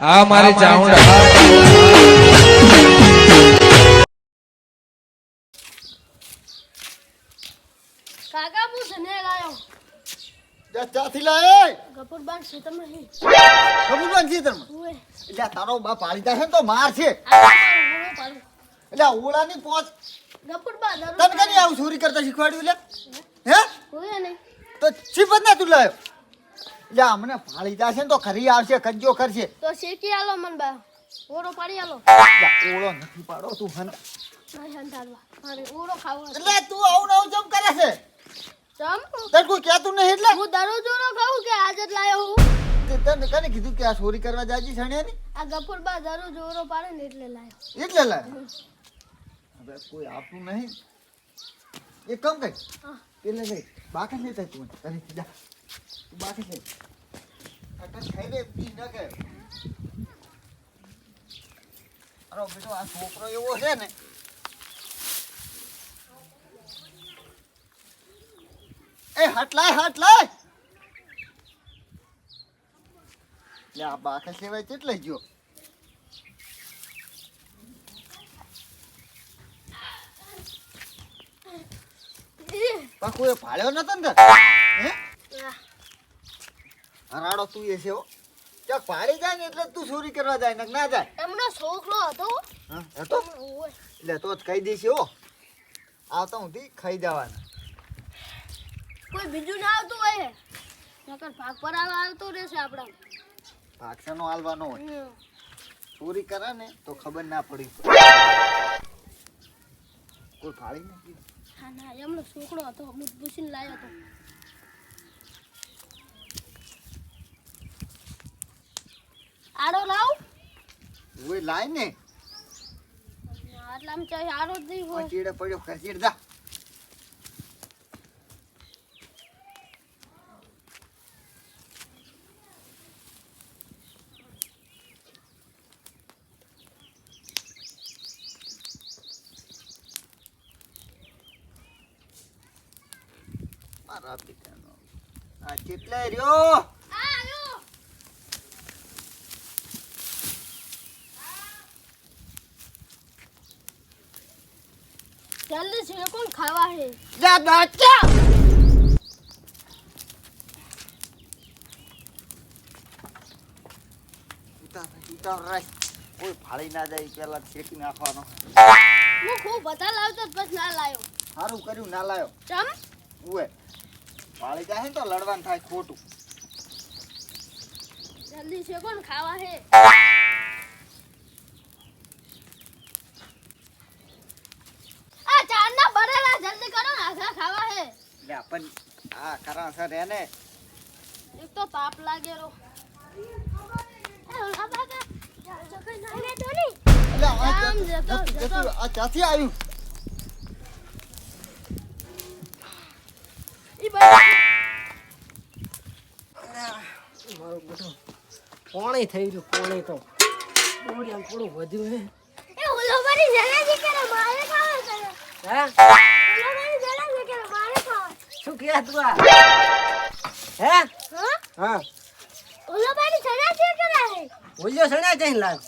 આ મારી ચાઉંડા કાકા હું સને લાયો? જા ચાથી લાય. ગપુર બાન ખેતરમાં હી. ખબર બાંધી તને ઉએ એટલે તારો બાપ પાડી જાય તો માર છે. એટલે ઓળાની પોચ ગપુર બા તને કની આવું ચોરી કરતા શીખવાડ્યું લે હે? નહીં તો શીપત ના તું લાયો. એટલે મને પાડી જાય ને તો ખરી આવશે કજો કરશે. તો શેકી આલો મન બા. ઓરો પાડી આલો. ઓળો નથી પાડો તું હન. ઓરો ખાવો એટલે તું આવું ને આવું જમ કરે છે? જમ તને કોઈ કહેતું નહીં એટલે? હું દરરોજ ઓરો ખાઉં કે આજે જ લાયો હું? તને કને કીધું કે આ ચોરી કરવા જાજી છણ્યા ને આ ગફુર બા દરરોજ ઓરો પાડે ને એટલે લાયો. એટલે લાય? હવે કોઈ આપતું નહીં. એક કામ કઈ. પેલે બાકી બાકસ લેતા તું તને જા. તું બાકસ લે અટક ખાઈ લે, પી ન કે અરે બેટો આ છોકરો એવો છે ને. એ હટ લાય લે, આ બાકસ લેવાય કેટલે ગયો? પણ કોઈ ભાળ્યો નતો ને હરાડો તું એ છે હો. ક્યાંક પાડી જાય ને એટલે તું ચોરી કરવા જાય ને ના જાય. એમનો છોકરો હતો. હા હતો? એટલે તો જ કહી દઈશ હો. આવતા હું ખાઈ જવાના. કોઈ બીજું ના આવતું હોય. નકર ભાગ પર આવતો રહેશે આપડા ભાગસાનો હાલવાનો હોય. ચોરી કરે ને તો ખબર ના પડી. કોઈ ફાળી નથી હા ના એમનો છોકરો હતો હું પૂછીને લાવ્યો હતો. આડો લાવ. ઓય લાય ને. આટલામાં ચાહે આડો જ નહીં હોય. ચીડે પડ્યો ખસીડ જા. મારા પિતાનો. આ કેટલાય રહ્યો આ આયો જલ્દી છે કોણ ખાવા હે જા દાચા ઉતાર રાખ કોઈ ફાળી ના જાય પેલા શેકી નાખવાનો. હું ખૂબ બધા લાવતો બસ ના લાયો. સારું કર્યું ના લાયો. ચમ? ઉએ ફાળી જાય તો લડવાનું થાય ખોટું. જલ્દી છે કોણ ખાવા હે આ ચારના બરેલા જલ્દી કરો ને આખા ખાવા હે. લે આપણ આ કરા સર એને એક તો તાપ લાગેલો ક્યાંથી આવ્યું મારું બધું પોણી થઈ ગયું પાણી તો. થોડું વધ્યું હે. એ ઓલો મારી જલેબી કરે મારે ખાવા કરે. હે? શું કહે તું આ. હે? હા. ઓલો ઓલો સણા છે કરે હે ભૂલ્યો સણા છે લાવ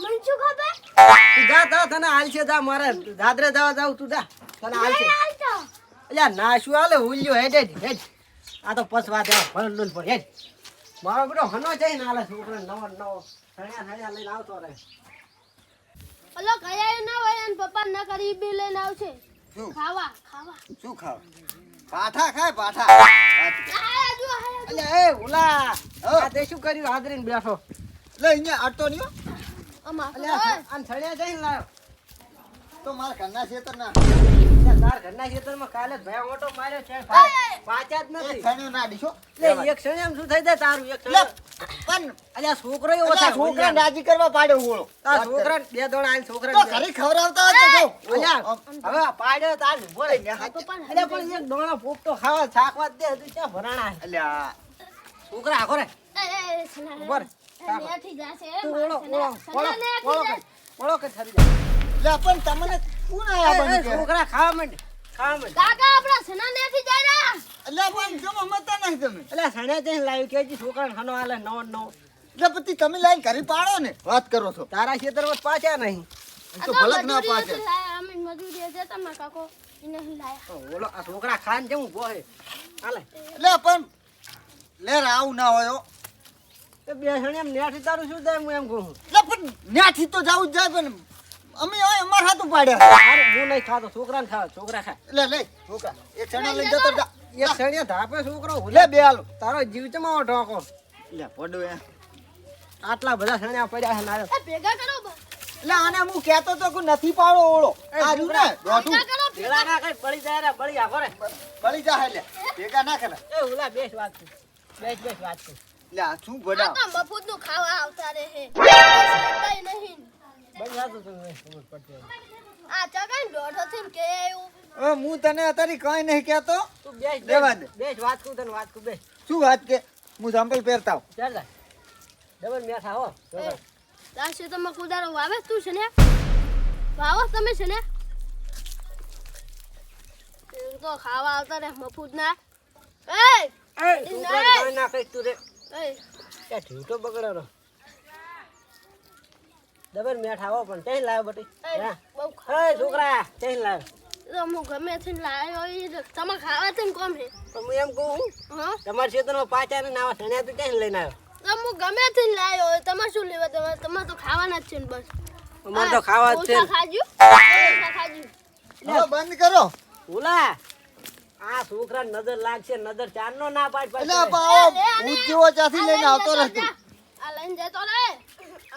મને શું ખબર? તું જા તા તને હાલશે જા મારે દાદરે જવા જાવ તું જા. તને હાલ છે અલ્યા ના શું હાલે હુલ્યો હેડ હેડ આ તો પસવા દેવા ભરલું પર હેડ. મારો બેટો હનો જઈને હાલે છોકરો નવો નવો. સણ્યા સણ્યા લઈને આવતો રહે. ઓલો કયા ના હોય અને પપ્પા ન કરી બી લઈને આવશે ખાવા ખાવા. શું ખાવ? પાઠા ખાય પાઠા. અલ્યા એ ઉલા. આ તે શું કર્યું? હાજરીને બેઠો. લે અહીંયા આટતો નહીં અમા અલ્યા આમ સણ્યા જઈને લાવ્યો તો મારા ઘરના ખેતર ના તાર ઘરના ખેતરમાં કાલે ભાઈ ઓટો માર્યો છે પાછા જ નથી છાણ્યો ના દીશો એક ક્ષણ એમ શું થઈ જાય તારું એક ક્ષણ પણ અલ્યા છોકરો એવો થાય છોકરા રાજી કરવા પાડ્યો હોળો તાર છોકરા બે દોણ આલ છોકરા તો ઘરે ખવડાવતા હતા જો અલ્યા હવે પાડ્યો તાર ઊભો રહી ગયા તો પણ અલ્યા પણ એક દોણો પોપટો ખાવા છાકવા દે તું ક્યાં ભરાણા અલ્યા છોકરા આખો રે એ એ સના ઊભો રે એ જાશે ઓળો ઓળો ઓળો કે થરી જાય લે પણ તમને કોણ આયા બની કે છોકરા ખાવા માંડ ખાવા માંડ. કાકા આપણા સના નેઠી જાય રા અલ્યા પણ જો મમતા નહીં તમે. એટલે સણે જઈને લાવી કે હજી છોકરાને ખાનો આલે નો નો એટલે પછી તમે લાઈન કરી પાડો ને વાત કરો છો. તારા ખેતરમાં પાછા નહીં. તો ભલક ના પાછે. અમે મજૂરીએ જતા મારા કાકો લાયા. ઓલો આ છોકરા ખાન જેવું બોહે હાલે. એટલે પણ લે રાવ ના હોયો હો. બે જણ એમ નેઠી તારું શું થાય હું એમ કહું એટલે પણ ન્યાથી તો જવું જ જાય પણ અમે ઓય અમાર હાથ પાડ્યા. અરે હું નહીં ખાતો છોકરાને ખાવ છોકરા ખા. લે લે છોકરા એક છણા લઈ જતો જા. એક છણિયા ધાપે છોકરો લે બે હાલો. તારો જીવ ચમાવો ઢોકો. લે પડો એ. આટલા બધા છણિયા પડ્યા છે નારે ભેગા કરો બસ. એટલે આને હું કહેતો તો કે નથી પાડો ઓળો. આ રહ્યું ને દોઢું ભેગા ના કઈ પડી જાય રે પડી આખો રે. બળી જાય લે. ભેગા ના કરે એ ઉલા બેસ વાત કર બેસ બેસ વાત કર લે આ શું આ મફુદનું ખાવા આવતા રહે. કઈ નહીં. હું તને અત્યારે કઈ નહીં કેતો તું બેસ દેવા બેસ બેસ વાત કર તને વાત કર બે શું વાત કે? હું સંપલ પહેરતા જા ડબલ મેઠા હો એ, તાર કુદારો વાવે તું છે ને? વાવો તમે છે ને? તો ખાવા આવતા રે ના. એ ના. કઈ તું રે. એ. ઢીંટો ડબલ મેઠા હો પણ તે લાવ્યો બટી? હે. એ છોકરા તે લાવ તો હું ગમે છે લાવ્યો ઈ તમે ખાવા છે ને કોમ છે? તો હું એમ કહું હા તમારા ખેતરમાં પાછા ને નાવા સણ્યા તું ક્યાં લઈને આવ્યો? તો હું ગમે છે લાવ્યો હોય તમે શું લેવા તમે તમે તો ખાવાના જ છે ને બસ. અમારે તો ખાવા જ છે ઓછા ખાજો. ઓછા ખાજો. બંધ કરો. ઓલા આ છોકરા નજર લાગશે નજર ચાર નો ના પાડ પાડ એટલે આવો ભૂત જેવો ત્યાંથી લઈને આવતો રહેતો આ લઈને જતો રે.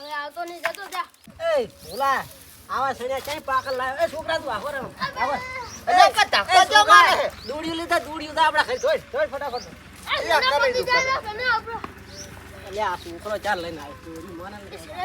હવે આવતો નહીં જતો જા. એ ભોલા આવા સણ્યા ક્યાંય પાકલ લાવ્યો એ છોકરા તું આખો રે. આવો. એટલે કે ધક્કો મારે દૂડિયું લીધા દૂડિયું તો આપણે ખાઈ ધોઈ ધોઈ ફટાફટ. આ આ જરા કરે પતી દુકાન. જાય ને કને આપણો. એટલે આ છોકરો ચાલ લઈને આવ્યો. મને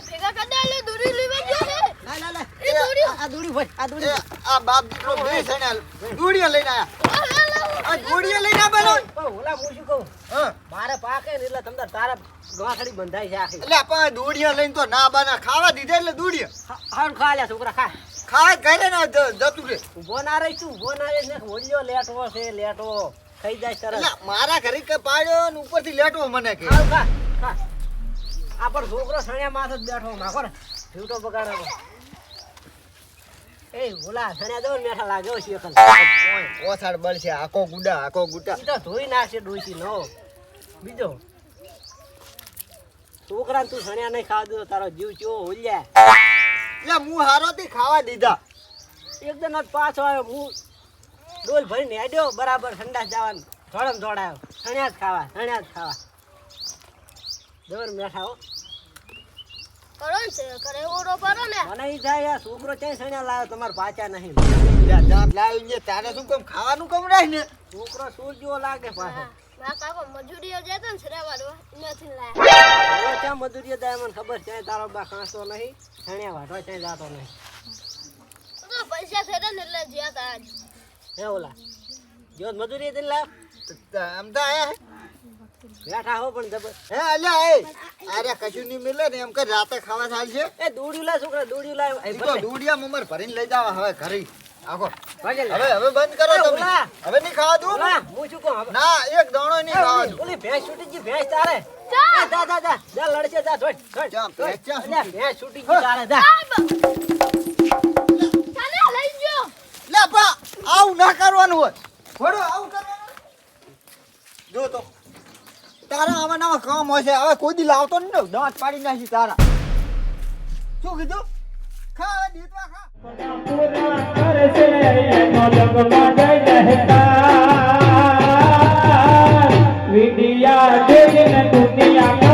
ભેગા કરી દે એટલે લેવા ગયો છે લા લા લા એ દૂરી આ દૂડી ભાઈ આ દૂડી આ બાપ દીકરો બે સણ્યા દૂડીઓ લઈને આયા. આ લા લા આ દૂડીઓ લઈને આ બોલો પણ ઓલા હું શું કહું? હા. મારે પાકે ને એટલે તમને તારા ગવાખડી બંધાઈ છે આખી. એટલે આપણે દૂડીઓ લઈને તો ના બના ખાવા દીધે એટલે દૂડીઓ. હાણ ખા છોકરા ખા. ખાવા ઘરે ના જતું રે ઊભો ના રહી તું ઊભો ના રહી ને હોડિયો લેટવો છે લેટવો ખાઈ જાય તરત મારા ઘરે કે પાડ્યો ને ઉપરથી લેટવો મને કે. ખા ખા. આ પણ છોકરો સણ્યા માથે જ બેઠો નાખો ને. જીવતો બગાડો એ ઓલા સણ્યા દો મેઠા લાગ્યો છે એકલ ઓસાડ બળશે આકો ગુડા આકો ગુડા ઈ તો ધોઈ નાખશે ડોસી નો. બીજો. છોકરા તું સણ્યા નહીં ખાવા દીધો તારો જીવ ચો હોલ્યા. એટલે હું હારો થી ખાવા દીધા. એકદમ જ પાછો આવ્યો હું ડોલ ભરીને હેડ્યો બરાબર ઠંડા જવાનું. ધોળમ ધોળાયો સણ્યા જ ખાવા સણ્યા જ ખાવા. દર મેઠા હો. કરો ને છે કરે ઓરો કરો ને. મને ઈ થાય આ છોકરો ચાઈ સણ્યા લાવ્યો તમારે પાછા નહીં. તારે શું કેમ ખાવાનું કેમ રાખ ને? છોકરો સૂર લાગે પાછો. મારા કાકો મજૂરીઓ જતો ને છરે નથી લાયા. હવે ક્યાં મજૂરીએ જાય મને ખબર છે તારો બા ખાંસતો નહીં સણ્યા વાટવા ચાઈ જાતો નહીં. તો પૈસા થયા ને એટલે જ્યાં તા આજ હે ઓલા જો મજૂરી દઈને લાવ. આમ તો આયા બેઠા હો પણ જબર હે અલ્યા એ. અરે કશું નહીં મિલે ને એમ કે રાતે ખાવા થાય છે. એ દૂડ્યું લાવ છોકરા દૂડ્યું લાવ તો. દૂડિયા મમર ભરીને લઈ જાવ હવે ઘરે. આખો હવે હવે બંધ કરો તમે. હવે નહીં ખાવા દઉં? હું શું કહું? હવે ના એક દાણો નહીં ખાવા દઉં. ઓલી ભેંસ છૂટી ગઈ ભેંસ તારે. જા. જા જા જા. જા લડશે જા જા, ભેંસ જા ભેંસ છૂટી ગઈ તારે જા. ચાલે લઈ જો. લે બા આવું ના કરવાનું હોય. થોડું આવું કરવાનું. જો તો. તારા આવા નવા કામ હશે. હવે કોઈ દી લાવતો નહીં દાંત પાડી નાખી તારા. શું કીધું? ખા દીધવા ખા. વિડિયા જોઈને દુનિયા